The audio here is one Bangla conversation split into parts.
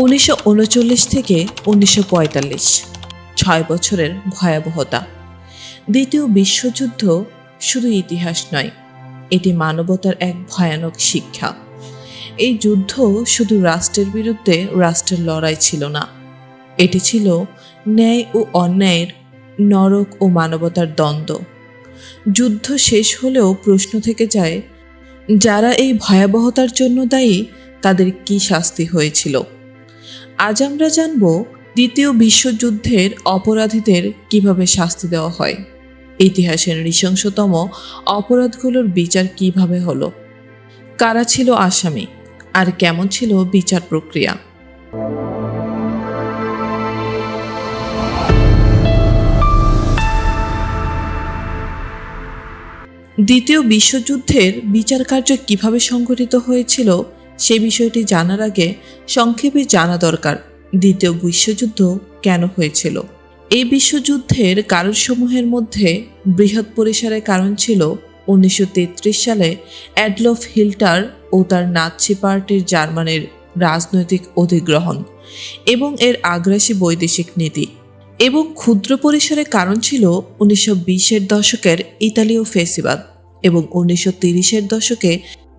উনিশশো উনচল্লিশ থেকে উনিশশো ছয় বছরের ভয়াবহতা। দ্বিতীয় বিশ্বযুদ্ধ শুধু ইতিহাস নয়, এটি মানবতার এক ভয়ানক শিক্ষা। এই যুদ্ধ শুধু রাষ্ট্রের বিরুদ্ধে রাষ্ট্রের লড়াই ছিল না, এটি ছিল ন্যায় ও অন্যায়ের নরক ও মানবতার দ্বন্দ্ব। যুদ্ধ শেষ হলেও প্রশ্ন থেকে যায়, যারা এই ভয়াবহতার জন্য দায়ী, তাদের কি শাস্তি হয়েছিল? আজ আমরা জানব দ্বিতীয় বিশ্বযুদ্ধের অপরাধীদের কীভাবে শাস্তি দেওয়া হয়। ইতিহাসের নৃশংসতম অপরাধগুলোর বিচার কীভাবে হলো? কারা ছিল আসামি? আর কেমন ছিল বিচার প্রক্রিয়া? দ্বিতীয় বিশ্বযুদ্ধের বিচার কার্য কীভাবে সংঘটিত হয়েছিল সে বিষয়টি জানার আগে সংক্ষেপে জানা দরকার, দ্বিতীয় বিশ্বযুদ্ধ কেন হয়েছিল? এই বিশ্বযুদ্ধের কারণসমূহের মধ্যে বৃহৎ পরিসরের কারণ ছিল উনিশশো তেত্রিশ সালে অ্যাডলফ হিল্টার ও তার নাৎসি পার্টির জার্মানির রাজনৈতিক অধিগ্রহণ এবং এর আগ্রাসী বৈদেশিক নীতি এবং ক্ষুদ্র পরিসরে কারণ ছিল উনিশশো বিশের দশকের ইতালীয় ফেসিবাদ এবং উনিশশো তিরিশের দশকে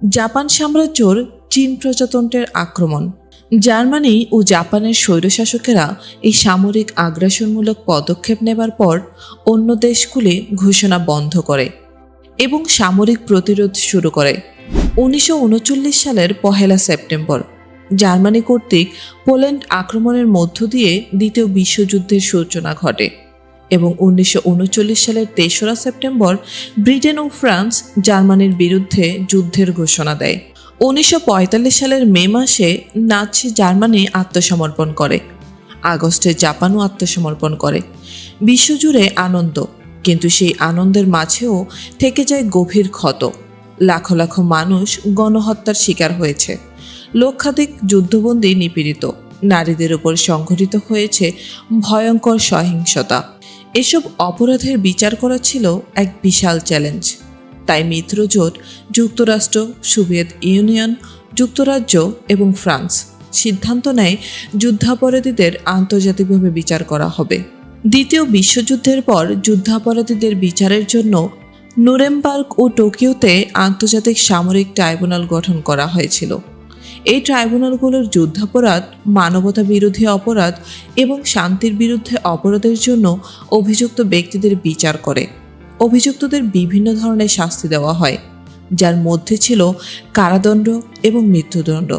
জাপান সাম্রাজ্যর চীন প্রজাতন্ত্রের আক্রমণ। জার্মানি ও জাপানের স্বৈরশাসকেরা এই সামরিক আগ্রাসনমূলক পদক্ষেপ নেবার পর অন্য দেশগুলি ঘোষণা বন্ধ করে এবং সামরিক প্রতিরোধ শুরু করে। উনিশশো উনচল্লিশ সালের পহেলা সেপ্টেম্বর, জার্মানি কর্তৃক পোল্যান্ড আক্রমণের মধ্য দিয়ে দ্বিতীয় বিশ্বযুদ্ধের সূচনা ঘটে। এবং উনিশশো উনচল্লিশ সালের তেসরা সেপ্টেম্বর ব্রিটেন ও ফ্রান্স জার্মানির বিরুদ্ধে যুদ্ধের ঘোষণা দেয়। উনিশশো পঁয়তাল্লিশ সালের মে মাসে নাৎসি জার্মানি আত্মসমর্পণ করে। আগস্টে জাপানও আত্মসমর্পণ করে। বিশ্বজুড়ে আনন্দ, কিন্তু সেই আনন্দের মাঝেও থেকে যায় গভীর ক্ষত। লাখো লাখো মানুষ গণহত্যার শিকার হয়েছে। লক্ষাধিক যুদ্ধবন্দী নিপীড়িত। নারীদের উপর সংঘটিত হয়েছে ভয়ঙ্কর সহিংসতা। এসব অপরাধের বিচার করা ছিল এক বিশাল চ্যালেঞ্জ। তাই মিত্রজোট যুক্তরাষ্ট্র, সোভিয়েত ইউনিয়ন, যুক্তরাজ্য এবং ফ্রান্স সিদ্ধান্ত নেয় যুদ্ধাপরাধীদের আন্তর্জাতিকভাবে বিচার করা হবে। দ্বিতীয় বিশ্বযুদ্ধের পর যুদ্ধাপরাধীদের বিচারের জন্য নুরেমবার্গ ও টোকিওতে আন্তর্জাতিক সামরিক ট্রাইব্যুনাল গঠন করা হয়েছিল। এই ট্রাইব্যুনালগুলোর যুদ্ধাপরাধ মানবতা বিরোধী অপরাধ এবং শান্তির বিরুদ্ধে অপরাধের জন্য অভিযুক্ত ব্যক্তিদের বিচার করে। অভিযুক্তদের বিভিন্ন ধরনের শাস্তি দেওয়া হয়, যার মধ্যে ছিল কারাদণ্ড এবং মৃত্যুদণ্ড।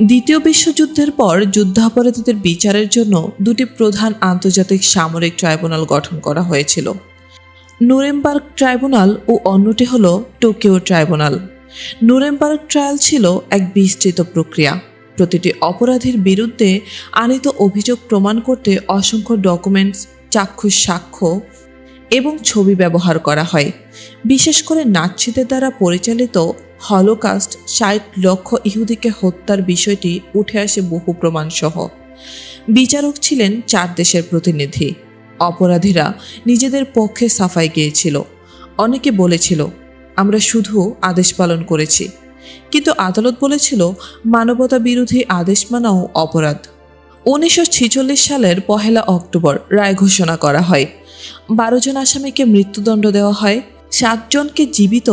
দ্বিতীয় বিশ্বযুদ্ধের পর যুদ্ধাপরাধীদের বিচারের জন্য দুটি প্রধান আন্তর্জাতিক সামরিক ট্রাইব্যুনাল গঠন করা হয়েছিল। নুরেমবার্গ ট্রাইব্যুনাল ও অন্যটি হল টোকিও ট্রাইব্যুনাল। নুরেমবার্গ ট্রায়াল ছিল এক বিস্তৃত প্রক্রিয়া। প্রতিটি অপরাধীর বিরুদ্ধে আনিত অভিযোগ প্রমাণ করতে অসংখ্য ডকুমেন্টস, চাক্ষুষ সাক্ষ্য এবং ছবি ব্যবহার করা হয়। বিশেষ করে নাৎসিদের দ্বারা পরিচালিত হলোকাস্ট ষাট লক্ষ ইহুদিকে হত্যার বিষয়টি উঠে আসে বহু প্রমাণসহ। বিচারক ছিলেন চার দেশের প্রতিনিধি। অপরাধীরা নিজেদের পক্ষে সাফাই গিয়েছিল। অনেকে বলেছিল আমরা শুধু আদেশ পালন করেছি। কিন্তু আদালত বলেছিল, মানবতা বিরোধী আদেশ মানাও অপরাধ। উনিশশো ছেচল্লিশ সালের পহেলা অক্টোবর রায় ঘোষণা করা হয়। বারো জন আসামিকে মৃত্যুদণ্ড দেওয়া হয় সাতজনকে জীবিত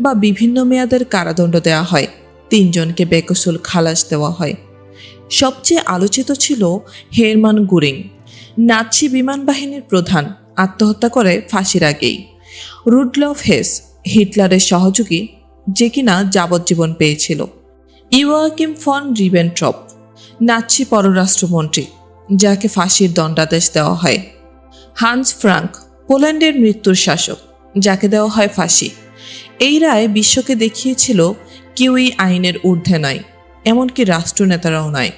বা বিভিন্ন মেয়াদের কারাদণ্ড দেওয়া হয় তিনজনকে বেকসুল খালাস দেওয়া হয়। সবচেয়ে আলোচিত ছিল হেরমান গুরিং, নাৎসি বিমান বাহিনীর প্রধান, আত্মহত্যা করে ফাঁসির আগেই। রুডলফ হেস হিটলারের সহযোগী যে কিনা যাবজ্জীবন পেয়েছিল। ইওয়াকিম ফন রিবেনট্রপ, নাৎসি পররাষ্ট্রমন্ত্রী, যাকে ফাঁসির দণ্ডাদেশ দেওয়া হয়। হান্স ফ্রাঙ্ক, পোল্যান্ডের মৃত্যুর শাসক, যাকে দেওয়া হয় ফাঁসি। এই রায় বিশ্বকে দেখিয়েছিল কেউই আইনের ঊর্ধ্বে নয়, এমনকি রাষ্ট্রনেতারাও নয়।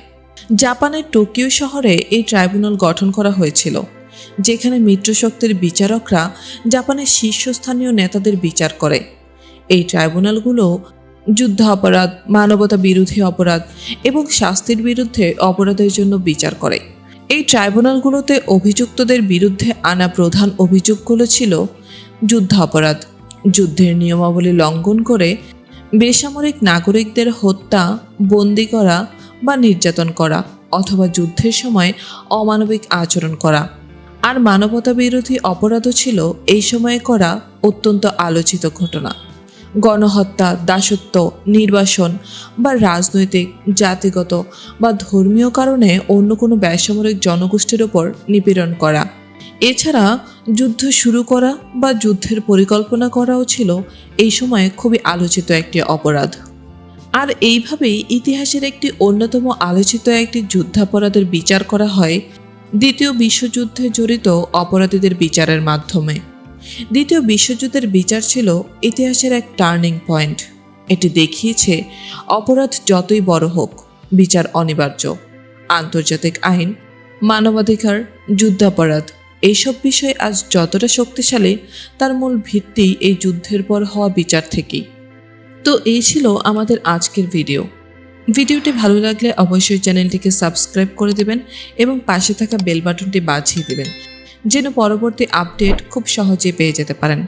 জাপানের টোকিও শহরে এই ট্রাইব্যুনাল গঠন করা হয়েছিল। যেখানে মিত্রশক্তির বিচারকরা জাপানের শীর্ষস্থানীয় নেতাদের বিচার করে। এই ট্রাইব্যুনালগুলো যুদ্ধ অপরাধ, মানবতা বিরোধী অপরাধ এবং শাস্তির বিরুদ্ধে অপরাধের জন্য বিচার করে। এই ট্রাইব্যুনালগুলোতে অভিযুক্তদের বিরুদ্ধে আনা প্রধান অভিযোগগুলো ছিল যুদ্ধ অপরাধ, যুদ্ধের নিয়মাবলী লঙ্ঘন করে বেসামরিক নাগরিকদের হত্যা, বন্দি করা বা নির্যাতন করা অথবা যুদ্ধের সময় অমানবিক আচরণ করা। আর মানবতা বিরোধী অপরাধও ছিল এই সময়ে করা অত্যন্ত আলোচিত ঘটনা। গণহত্যা, দাসত্ব, নির্বাসন বা রাজনৈতিক, জাতিগত বা ধর্মীয় কারণে অন্য কোনো বেসামরিক জনগোষ্ঠীর ওপর নিপীড়ন করা। এছাড়া যুদ্ধ শুরু করা বা যুদ্ধের পরিকল্পনা করাও ছিল এই সময়ে খুবই আলোচিত একটি অপরাধ। আর এইভাবেই ইতিহাসের একটি অন্যতম আলোচিত একটি যুদ্ধাপরাধের বিচার করা হয় দ্বিতীয় বিশ্বযুদ্ধে জড়িত অপরাধীদের বিচারের মাধ্যমে। দ্বিতীয় বিশ্বযুদ্ধের বিচার ছিল ইতিহাসের এক টার্নিং পয়েন্ট। এটি দেখিয়েছে অপরাধ যতই বড় হোক, বিচার অনিবার্য। আন্তর্জাতিক আইন, মানবাধিকার, যুদ্ধাপরাধ, এইসব বিষয় আজ যতটা শক্তিশালী, তার মূল ভিত্তি এই যুদ্ধের পর হওয়া বিচার থেকেই। তো এই ছিল আমাদের আজকের ভিডিও। ভিডিওটি ভালো লাগলে অবশ্যই চ্যানেলটিকে সাবস্ক্রাইব করে দেবেন এবং পাশে থাকা বেল বাটনটি বাজিয়ে দেবেন, যেন পরবর্তী আপডেট খুব সহজে পেয়ে যেতে পারেন।